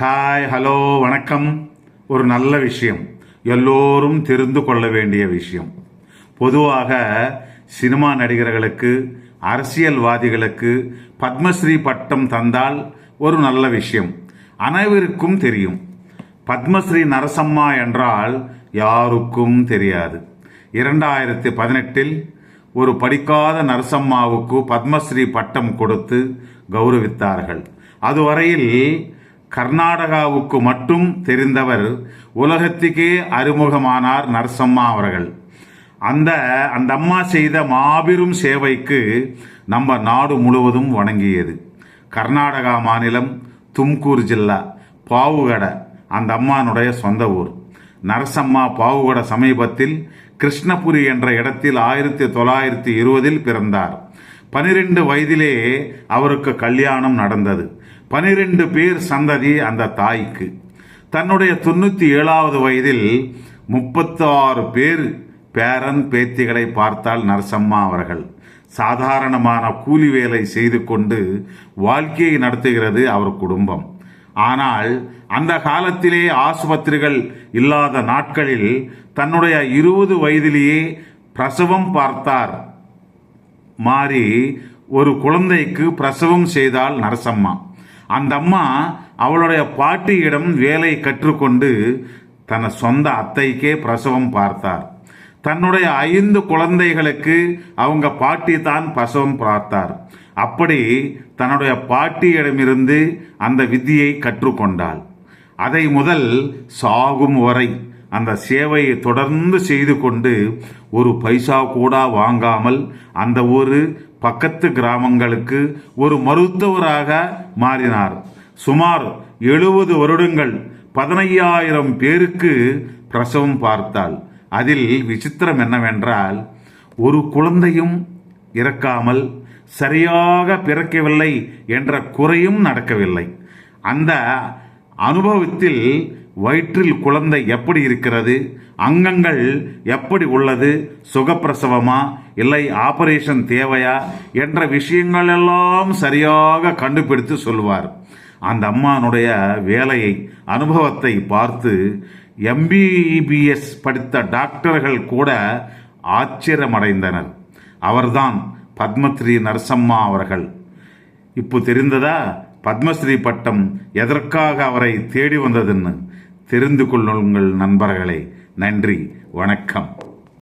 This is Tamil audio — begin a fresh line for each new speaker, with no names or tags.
ஹாய் ஹலோ வணக்கம். ஒரு நல்ல விஷயம். எல்லோரும் தெரிந்து கொள்ள வேண்டிய விஷயம். பொதுவாக சினிமா நடிகர்களுக்கு அரசியல்வாதிகளுக்கு பத்மஸ்ரீ பட்டம் தந்தால் ஒரு நல்ல விஷயம். அனைவருக்கும் தெரியும். பத்மஸ்ரீ நரசம்மா என்றால் யாருக்கும் தெரியாது. இரண்டாயிரத்தி பதினெட்டில் ஒரு படிக்காத நரசம்மாவுக்கு பத்மஸ்ரீ பட்டம் கொடுத்து கௌரவித்தார்கள். அதுவரையில் கர்நாடகாவுக்கு மட்டும் தெரிந்தவர் உலகத்துக்கே அறிமுகமானார் நரசம்மா அவர்கள். அந்த அந்த அம்மா செய்த மாபெரும் சேவைக்கு நம்ம நாடு முழுவதும் வணங்கியது. கர்நாடகா மாநிலம் தும்கூர் ஜில்லா பாவுகட அந்த அம்மானுடைய சொந்த ஊர். நரசம்மா பாவுகட சமீபத்தில் கிருஷ்ணபுரி என்ற இடத்தில் ஆயிரத்தி தொள்ளாயிரத்தி இருபதில் பிறந்தார். பனிரெண்டு வயதிலே அவருக்கு கல்யாணம் நடந்தது. பனிரெண்டு பேர் சந்ததி அந்த தாய்க்கு. தன்னுடைய தொண்ணூற்றி ஏழாவது வயதில் முப்பத்தாறு பேர் பேரன் பேத்திகளை பார்த்தால் நரசம்மா அவர்கள். சாதாரணமான கூலி வேலை செய்து கொண்டு வாழ்க்கையை நடத்துகிறது அவர் குடும்பம். ஆனால் அந்த காலத்திலே ஆஸ்பத்திரிகள் இல்லாத நாட்களில் தன்னுடைய இருபது வயதிலேயே பிரசவம் பார்த்தார் மாறி ஒரு குழந்தைக்கு பிரசவம் செய்தால் நரசம்மா. அந்த அம்மா அவளுடைய பாட்டியிடம் வேலை கற்றுக்கொண்டு தன சொந்த அத்தைக்கே பிரசவம் பார்த்தார். தன்னுடைய ஐந்து குழந்தைகளுக்கு அவங்க பாட்டி தான் பிரசவம் பார்த்தார். அப்படி தன்னுடைய பாட்டியிடமிருந்து அந்த வித்தியை கற்றுக்கொண்டாள். அதை முதல் சாகும் வரை அந்த சேவையை தொடர்ந்து செய்து கொண்டு ஒரு பைசா கூட வாங்காமல் அந்த ஒரு பக்கத்து கிராமங்களுக்கு ஒரு மருத்துவராக மாறினார். சுமார் எழுபது வருடங்கள் பதினையாயிரம் பேருக்கு பிரசவம் பார்த்தாள். அதில் விசித்திரம் என்னவென்றால் ஒரு குழந்தையும் இறக்காமல் சரியாக பிறக்கவில்லை என்ற குறையும் நடக்கவில்லை. அந்த அனுபவத்தில் வயிற்றில் குழந்தை எப்படி இருக்கிறது? அங்கங்கள் எப்படி உள்ளது? சுகப்பிரசவமா? இல்லை ஆபரேஷன் தேவையா? என்ற விஷயங்கள் எல்லாம் சரியாக கண்டுபிடித்து சொல்வார் அந்த அம்மானுடைய வேலையை அனுபவத்தை பார்த்து எம்பிபிஎஸ் படித்த டாக்டர்கள் கூட ஆச்சரியமடைந்தனர். அவர்தான் பத்மஸ்ரீ நரசம்மா அவர்கள். இப்போ தெரிந்ததா? பத்மஸ்ரீ பட்டம் எதற்காக அவரை தேடி வந்ததுன்னு? தெரிந்து கொள்ளுங்கள் நண்பர்களே. நன்றி. வணக்கம்.